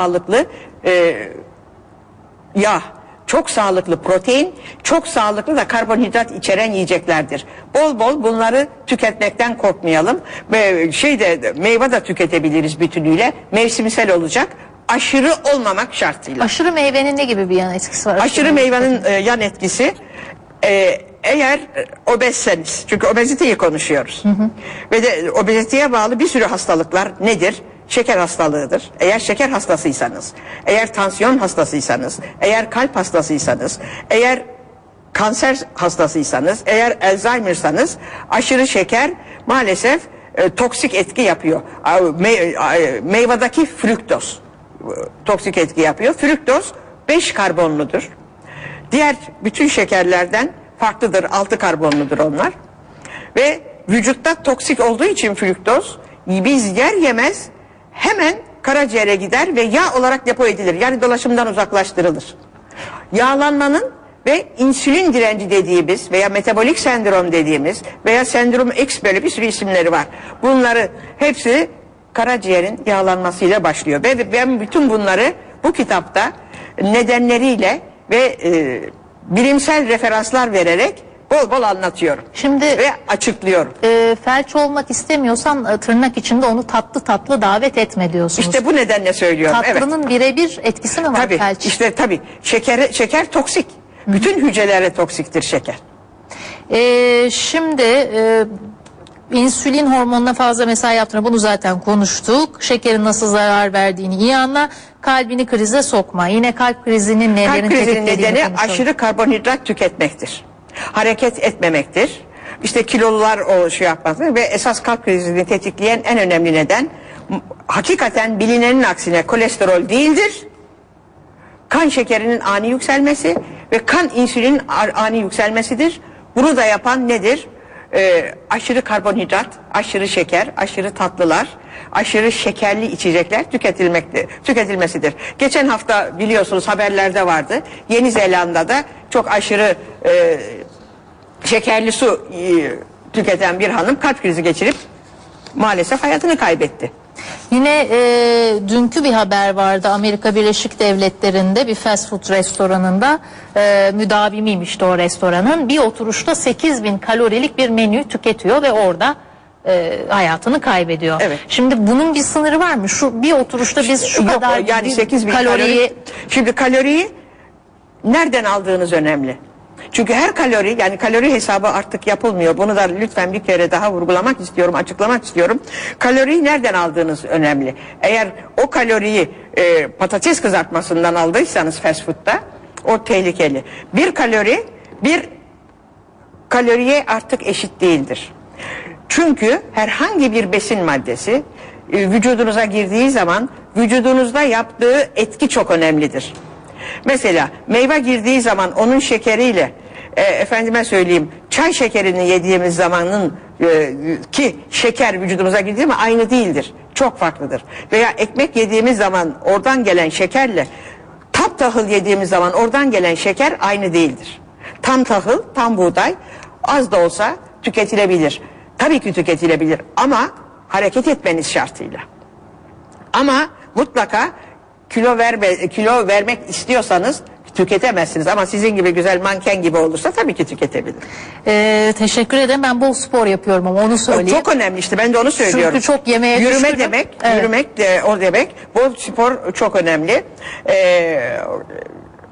sağlıklı e, yağ, çok sağlıklı protein, çok sağlıklı da karbonhidrat içeren yiyeceklerdir. Bol bol bunları tüketmekten korkmayalım. Ve şey de meyve de tüketebiliriz bütünüyle. Mevsimsel olacak. Aşırı olmamak şartıyla. Aşırı meyvenin ne gibi bir yan etkisi var? Aşırı meyvenin e, yan etkisi e, eğer e, obezseniz çünkü obeziteyi konuşuyoruz ve de obeziteye bağlı bir sürü hastalıklar nedir? Şeker hastalığıdır. Eğer şeker hastasıysanız, eğer tansiyon hastasıysanız, eğer kalp hastasıysanız, eğer kanser hastasıysanız, eğer Alzheimer'sanız aşırı şeker maalesef e, toksik etki yapıyor. Me- a, meyvedeki fruktoz e, toksik etki yapıyor. Fruktoz 5 karbonludur. Diğer bütün şekerlerden farklıdır. 6 karbonludur onlar. Ve vücutta toksik olduğu için fruktoz biz yer yemez hemen karaciğere gider ve yağ olarak depo edilir. Yani dolaşımdan uzaklaştırılır. Yağlanmanın ve insülin direnci dediğimiz veya metabolik sendrom dediğimiz veya sendrom X böyle bir sürü isimleri var. Bunları hepsi karaciğerin yağlanmasıyla başlıyor. Ve ben bütün bunları bu kitapta nedenleriyle ve e, bilimsel referanslar vererek bol bol anlatıyorum. Şimdi Ve açıklıyorum. e, felç olmak istemiyorsan e, tırnak içinde onu tatlı tatlı davet etme diyorsunuz. İşte bu nedenle söylüyorum. Evet. Tatlının birebir etkisi mi var Tabii felç? işte tabii şeker şeker toksik. Bütün hücrelere toksiktir şeker. E, şimdi e, insülin hormonuna fazla mesai yaptığını bunu zaten konuştuk. Şekerin nasıl zarar verdiğini iyi anla. Kalbini krize sokma. Yine kalp krizinin nelerin Kalp krizinin nedeni aşırı karbonhidrat tüketmektir. Hareket etmemektir. İşte kilolar o şey yapması ve esas kalp krizini tetikleyen en önemli neden hakikaten bilinenin aksine kolesterol değildir. Kan şekerinin ani yükselmesi ve kan insülinin ani yükselmesidir. Bunu da yapan nedir? Ee, aşırı karbonhidrat, aşırı şeker, aşırı tatlılar, aşırı şekerli içecekler tüketilmekte, tüketilmesidir. Geçen hafta biliyorsunuz haberlerde vardı. Yeni Zelanda'da çok aşırı e, şekerli su e, tüketen bir hanım kalp krizi geçirip maalesef hayatını kaybetti. Yine e, dünkü bir haber vardı Amerika Birleşik Devletleri'nde bir fast food restoranında e, müdavimiymişti o restoranın. Bir oturuşta 8 bin kalorilik bir menü tüketiyor ve orada e, hayatını kaybediyor. Evet. Şimdi bunun bir sınırı var mı? Şu bir oturuşta biz şu Yok, kadar yani bir 8 bin kaloriyi kalori. Şimdi kaloriyi nereden aldığınız önemli. Çünkü her kalori yani kalori hesabı artık yapılmıyor. Bunu da lütfen bir kere daha vurgulamak istiyorum, açıklamak istiyorum. Kaloriyi nereden aldığınız önemli. Eğer o kaloriyi e, patates kızartmasından aldıysanız fast food'da o tehlikeli. Bir kalori bir kaloriye artık eşit değildir. Çünkü herhangi bir besin maddesi e, vücudunuza girdiği zaman vücudunuzda yaptığı etki çok önemlidir. Mesela meyve girdiği zaman onun şekeriyle e, efendime söyleyeyim çay şekerini yediğimiz zamanın e, ki şeker vücudumuza girdiği zaman aynı değildir. Çok farklıdır. Veya ekmek yediğimiz zaman oradan gelen şekerle tam tahıl yediğimiz zaman oradan gelen şeker aynı değildir. Tam tahıl, tam buğday az da olsa tüketilebilir. Tabii ki tüketilebilir ama hareket etmeniz şartıyla. Ama mutlaka kilo verme, kilo vermek istiyorsanız tüketemezsiniz ama sizin gibi güzel manken gibi olursa tabii ki tüketebilir. E, teşekkür ederim ben bol spor yapıyorum ama onu söyleyeyim. Çok önemli işte ben de onu söylüyorum. Çünkü çok yemeğe Yürüme düşkünüm. demek, Evet. yürümek de o demek. Bol spor çok önemli. Ee,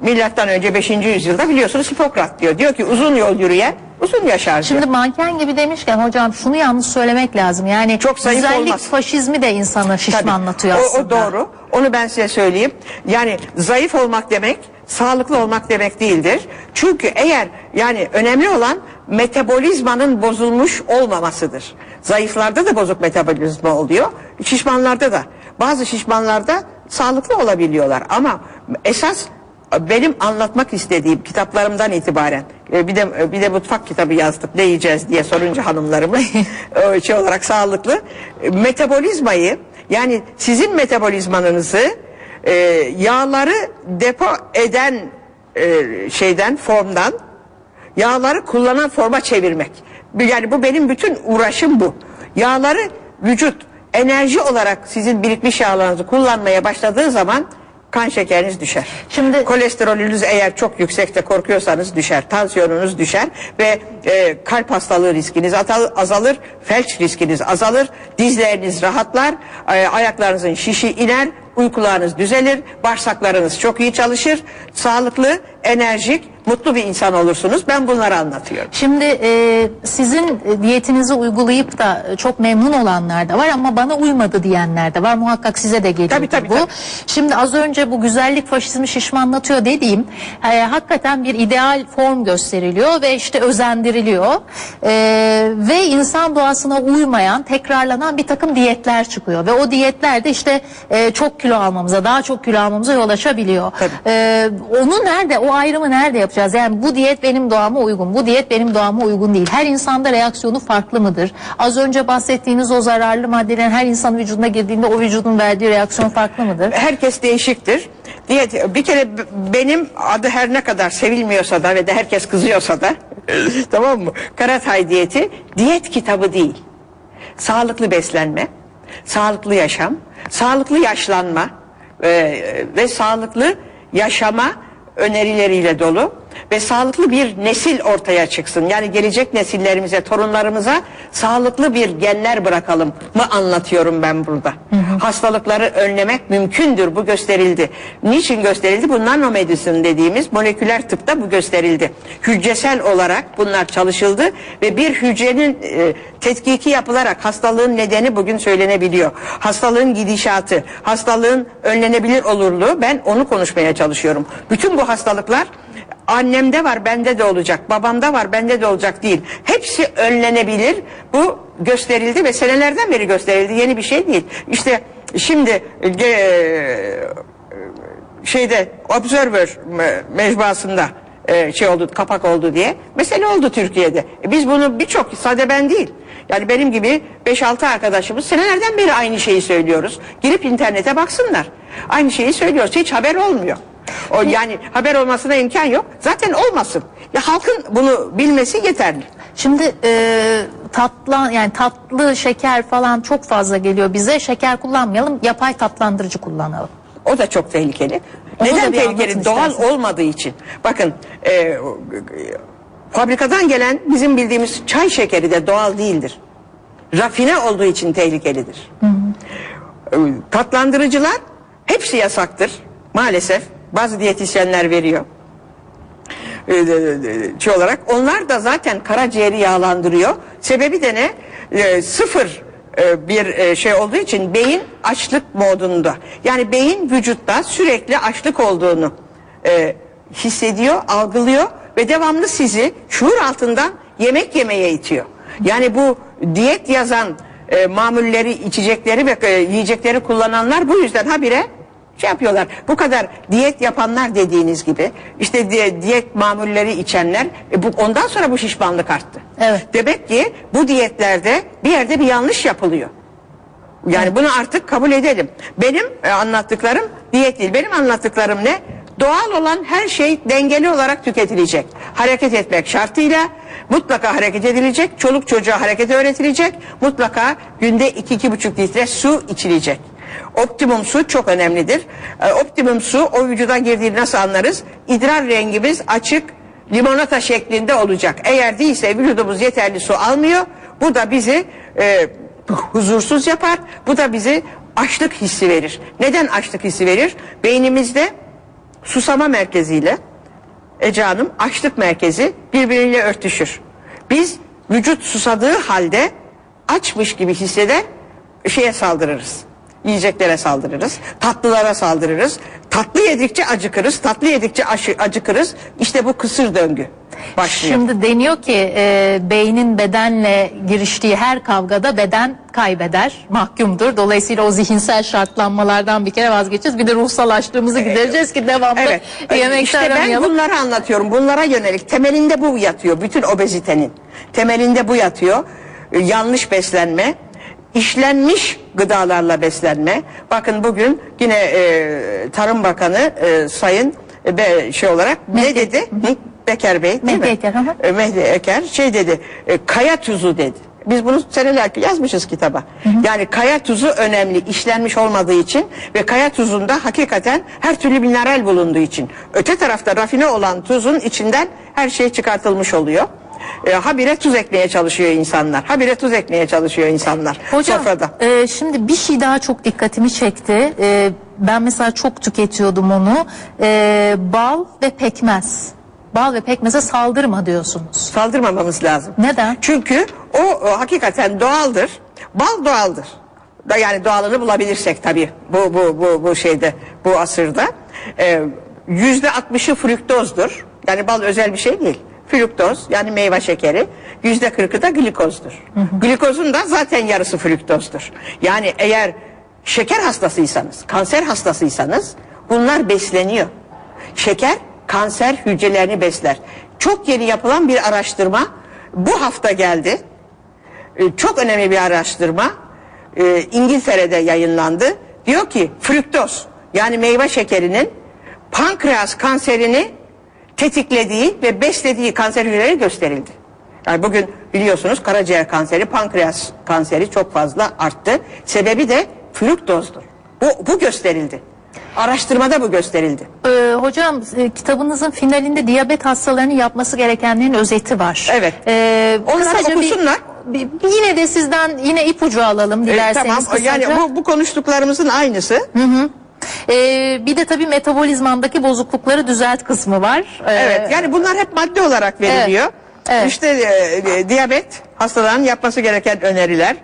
milattan önce 5. yüzyılda biliyorsunuz Hipokrat diyor. Diyor ki uzun yol yürüyen uzun yaşar diyor. Şimdi manken gibi demişken hocam şunu yalnız söylemek lazım. Yani Çok zayıf güzellik olmaz. faşizmi de insanı Tabii. şişmanlatıyor o, aslında. O doğru. Onu ben size söyleyeyim. Yani zayıf olmak demek sağlıklı olmak demek değildir. Çünkü eğer yani önemli olan metabolizmanın bozulmuş olmamasıdır. Zayıflarda da bozuk metabolizma oluyor. Şişmanlarda da. Bazı şişmanlarda sağlıklı olabiliyorlar ama esas benim anlatmak istediğim kitaplarımdan itibaren e, bir de bir de mutfak kitabı yazdık ne yiyeceğiz diye sorunca hanımlarımı e, şey olarak sağlıklı e, metabolizmayı yani sizin metabolizmanızı e, yağları depo eden e, şeyden formdan yağları kullanan forma çevirmek. Yani bu benim bütün uğraşım bu. Yağları vücut enerji olarak sizin birikmiş yağlarınızı kullanmaya başladığı zaman kan şekeriniz düşer. Şimdi- kolesterolünüz eğer çok yüksekte korkuyorsanız düşer. Tansiyonunuz düşer ve e, kalp hastalığı riskiniz azalır, felç riskiniz azalır, dizleriniz rahatlar, e, ayaklarınızın şişi iner, uykularınız düzelir, bağırsaklarınız çok iyi çalışır, sağlıklı, enerjik, mutlu bir insan olursunuz. Ben bunları anlatıyorum. Şimdi e, sizin e, diyetinizi uygulayıp da e, çok memnun olanlar da var ama bana uymadı diyenler de var. Muhakkak size de geliyor Tabii, tabii, bu. tabii. Şimdi az önce bu güzellik faşizmi şişmanlatıyor dediğim e, hakikaten bir ideal form gösteriliyor ve işte özendiriliyor. E, ve insan doğasına uymayan, tekrarlanan bir takım diyetler çıkıyor ve o diyetler de işte e, çok kilo almamıza, daha çok kilo almamıza yol açabiliyor. Tabii. E, onu nerede, o ayrımı nerede yapacağız? Yani bu diyet benim doğama uygun, bu diyet benim doğama uygun değil. Her insanda reaksiyonu farklı mıdır? Az önce bahsettiğiniz o zararlı maddelerin her insan vücuduna girdiğinde o vücudun verdiği reaksiyon farklı mıdır? herkes değişiktir. Diyet bir kere benim adı her ne kadar sevilmiyorsa da ve de herkes kızıyorsa da tamam mı? Karatay diyeti diyet kitabı değil. Sağlıklı beslenme, sağlıklı yaşam, sağlıklı yaşlanma e, ve sağlıklı yaşama önerileriyle dolu ve sağlıklı bir nesil ortaya çıksın. Yani gelecek nesillerimize, torunlarımıza sağlıklı bir genler bırakalım mı anlatıyorum ben burada. Hastalıkları önlemek mümkündür. Bu gösterildi. Niçin gösterildi? Bu nanomedicine dediğimiz moleküler tıpta bu gösterildi. Hücresel olarak bunlar çalışıldı ve bir hücrenin e, tetkiki yapılarak hastalığın nedeni bugün söylenebiliyor. Hastalığın gidişatı, hastalığın önlenebilir olurluğu ben onu konuşmaya çalışıyorum. Bütün bu hastalıklar annemde var bende de olacak, babamda var bende de olacak değil. Hepsi önlenebilir. Bu gösterildi ve senelerden beri gösterildi. Yeni bir şey değil. İşte şimdi e, şeyde Observer me- mecmuasında e, şey oldu kapak oldu diye mesele oldu Türkiye'de. E, biz bunu birçok sade ben değil. Yani benim gibi 5-6 arkadaşımız senelerden beri aynı şeyi söylüyoruz. Girip internete baksınlar. Aynı şeyi söylüyoruz. Hiç haber olmuyor. O yani haber olmasına imkan yok. Zaten olmasın. Ya halkın bunu bilmesi yeterli. Şimdi e, tatlı yani tatlı şeker falan çok fazla geliyor bize. Şeker kullanmayalım, yapay tatlandırıcı kullanalım. O da çok tehlikeli. Onu da Neden bir tehlikeli? Doğal isterseniz. olmadığı için. Bakın e, fabrikadan gelen bizim bildiğimiz çay şekeri de doğal değildir. Rafine olduğu için tehlikelidir. E, Tatlandırıcılar hepsi yasaktır maalesef. Bazı diyetisyenler veriyor. E, e, e, şey olarak onlar da zaten karaciğeri yağlandırıyor. Sebebi de ne? E, sıfır e, bir e, şey olduğu için beyin açlık modunda. Yani beyin vücutta sürekli açlık olduğunu e, hissediyor, algılıyor ve devamlı sizi şuur altından yemek yemeye itiyor. Yani bu diyet yazan e, mamulleri, içecekleri ve e, yiyecekleri kullananlar bu yüzden habire şey yapıyorlar. Bu kadar diyet yapanlar dediğiniz gibi işte di- diyet mamulleri içenler e, bu, ondan sonra bu şişmanlık arttı. Evet. Demek ki bu diyetlerde bir yerde bir yanlış yapılıyor. Yani bunu artık kabul edelim. Benim e, anlattıklarım diyet değil. Benim anlattıklarım ne? Doğal olan her şey dengeli olarak tüketilecek. Hareket etmek şartıyla mutlaka hareket edilecek. Çoluk çocuğa hareket öğretilecek. Mutlaka günde 2-2,5 litre su içilecek. Optimum su çok önemlidir. E, optimum su o vücuda girdiğini nasıl anlarız? İdrar rengimiz açık limonata şeklinde olacak. Eğer değilse vücudumuz yeterli su almıyor. Bu da bizi e, huzursuz yapar. Bu da bizi açlık hissi verir. Neden açlık hissi verir? Beynimizde susama merkeziyle Ece Hanım açlık merkezi birbiriyle örtüşür. Biz vücut susadığı halde açmış gibi hisseder şeye saldırırız. Yiyeceklere saldırırız. Tatlılara saldırırız. Tatlı yedikçe acıkırız. Tatlı yedikçe aşı, acıkırız. İşte bu kısır döngü başlıyor. Şimdi deniyor ki e, beynin bedenle giriştiği her kavgada beden kaybeder, mahkumdur. Dolayısıyla o zihinsel şartlanmalardan bir kere vazgeçeceğiz. Bir de ruhsal açlığımızı gidereceğiz ki devamlı Evet. yemekte işte ben aramayalım. bunları anlatıyorum. Bunlara yönelik temelinde bu yatıyor. Bütün obezitenin. Temelinde bu yatıyor. Ee, Yanlış beslenme, işlenmiş gıdalarla beslenme. Bakın bugün yine e, Tarım Bakanı e, Sayın e, be, şey olarak ne Mehdi. dedi? Hı? Beker Bey değil Mehdi mi? Eker, hı hı. E, Mehdi Eker şey dedi. e, kaya tuzu dedi. Biz bunu senelerce yazmışız kitaba. Yani kaya tuzu önemli işlenmiş olmadığı için ve kaya tuzunda hakikaten her türlü mineral bulunduğu için. Öte tarafta rafine olan tuzun içinden her şey çıkartılmış oluyor. E, habire tuz ekmeye çalışıyor insanlar. Habire tuz ekmeye çalışıyor insanlar Hocam sofrada. e, şimdi bir şey daha çok dikkatimi çekti. E, ben mesela çok tüketiyordum onu. E, bal ve pekmez. Bal ve pekmeze saldırma diyorsunuz. Saldırmamamız lazım. Neden? Çünkü o, o hakikaten doğaldır. Bal doğaldır. Da yani doğalını bulabilirsek tabii bu bu bu bu şeyde bu asırda Ee, yüzde altmışı fruktozdur. Yani bal özel bir şey değil. Fruktoz yani meyve şekeri yüzde kırkı da glikozdur. Glikozun da zaten yarısı fruktozdur. Yani eğer şeker hastasıysanız, kanser hastasıysanız bunlar besleniyor. Şeker kanser hücrelerini besler. Çok yeni yapılan bir araştırma bu hafta geldi. Ee, Çok önemli bir araştırma. Ee, İngiltere'de yayınlandı. Diyor ki fruktoz yani meyve şekerinin pankreas kanserini tetiklediği ve beslediği kanser hücreleri gösterildi. Yani bugün biliyorsunuz karaciğer kanseri, pankreas kanseri çok fazla arttı. Sebebi de fruktozdur. Bu, bu gösterildi. Araştırmada bu gösterildi. Ee, hocam e, kitabınızın finalinde diyabet hastalarının yapması gerekenlerin özeti var. Evet. Ee, bir- okusunlar. bir- bir yine de sizden yine ipucu alalım Ee, dilerseniz tamam kısaca. yani bu, bu konuştuklarımızın aynısı. Ee, bir de tabii metabolizmamdaki bozuklukları düzelt kısmı var. Ee, Evet yani bunlar hep madde olarak veriliyor. Evet. İşte e, e, diyabet hastaların yapması gereken öneriler.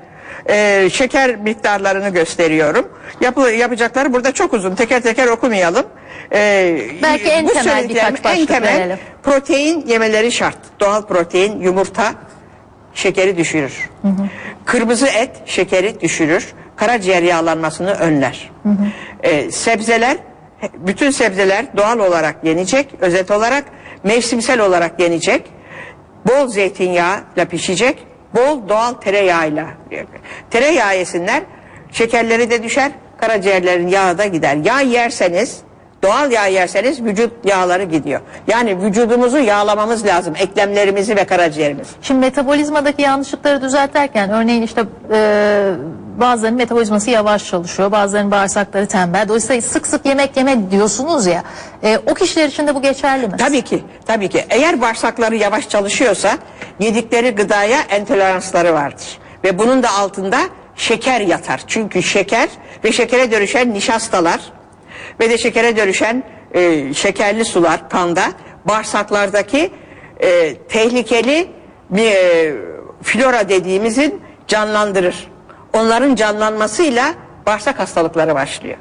E, şeker miktarlarını gösteriyorum. Yapı, yapacakları burada çok uzun. Teker teker okumayalım. E, Belki en temel söylediklerim birkaç başlık en temel verelim. protein yemeleri şart. Doğal protein, yumurta şekeri düşürür. Kırmızı et şekeri düşürür. Karaciğer yağlanmasını önler. Ee, sebzeler, bütün sebzeler doğal olarak yenecek, özet olarak, mevsimsel olarak yenecek. Bol zeytinyağıyla pişecek, bol doğal tereyağıyla. Tereyağı yesinler, şekerleri de düşer, karaciğerlerin yağı da gider. Yağ yerseniz, doğal yağ yerseniz vücut yağları gidiyor. Yani vücudumuzu yağlamamız lazım, eklemlerimizi ve karaciğerimizi. Şimdi metabolizmadaki yanlışlıkları düzeltirken örneğin işte e, bazılarının metabolizması yavaş çalışıyor, bazılarının bağırsakları tembel. Dolayısıyla sık sık yemek yeme diyorsunuz ya. e, o kişiler için de bu geçerli mi? Tabii ki, tabii ki. Eğer bağırsakları yavaş çalışıyorsa yedikleri gıdaya entoleransları vardır. Ve bunun da altında şeker yatar. Çünkü şeker ve şekere dönüşen nişastalar ve de şekere dönüşen e, şekerli sular kanda bağırsaklardaki e, tehlikeli e, flora dediğimizin canlandırır. Onların canlanmasıyla bağırsak hastalıkları başlıyor.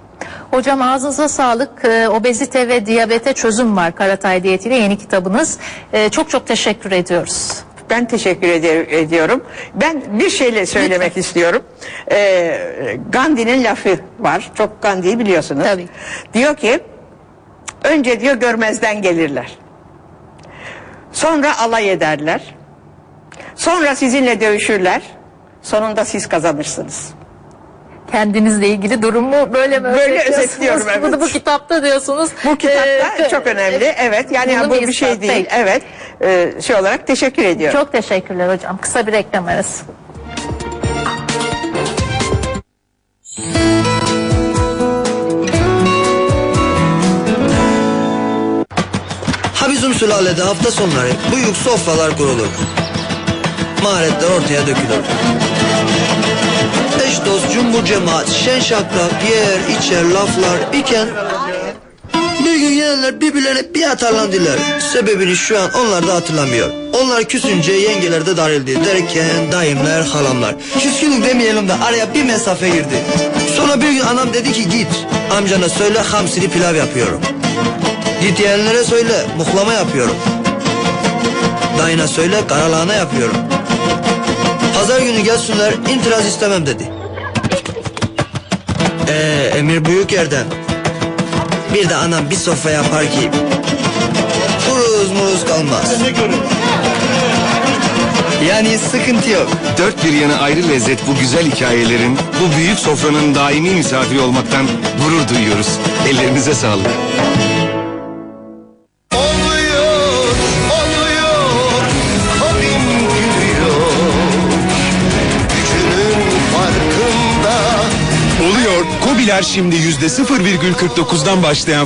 Hocam ağzınıza sağlık. E, obezite ve diyabete çözüm var Karatay diyetiyle yeni kitabınız. E, çok çok teşekkür ediyoruz. Ben teşekkür ede- ediyorum. Ben bir şeyle söylemek istiyorum. Ee, Gandhi'nin lafı var. Çok Gandhi'yi biliyorsunuz. Tabii. Diyor ki önce diyor görmezden gelirler. Sonra alay ederler. Sonra sizinle dövüşürler. Sonunda siz kazanırsınız. Kendinizle ilgili durumu böyle mi Böyle özetliyorum, evet. Bunu bu kitapta diyorsunuz. Bu kitapta Ee, çok önemli. Evet yani Bunu bu bir şey ispat, değil. peki. Evet. Ee, şey olarak teşekkür ediyorum. Çok teşekkürler hocam. Kısa bir reklam arası. Ha bizim sülalede hafta sonları büyük sofralar kurulur. Maharetler ortaya dökülür. Eş dost, cumbur cemaat, şen şakrak, yer, içer, laflar iken... Bir gün gelenler birbirlerine bir atarlandılar. Sebebini şu an onlar da hatırlamıyor. Onlar küsünce yengeler de darıldı. Derken dayımlar, halamlar. Küskünlük demeyelim de araya bir mesafe girdi. Sonra bir gün anam dedi ki git. Amcana söyle hamsili pilav yapıyorum. Git yeğenlere söyle muhlama yapıyorum. Dayına söyle karalahana yapıyorum. Pazar günü gelsinler itiraz istemem dedi. Ee, emir büyük yerden. Bir de anam bir sofra yapar ki Kuruz muruz kalmaz. Yani sıkıntı yok. Dört bir yanı ayrı lezzet bu güzel hikayelerin, bu büyük sofranın daimi misafiri olmaktan gurur duyuyoruz. Ellerinize sağlık. Şimdi %0,49'dan başlayan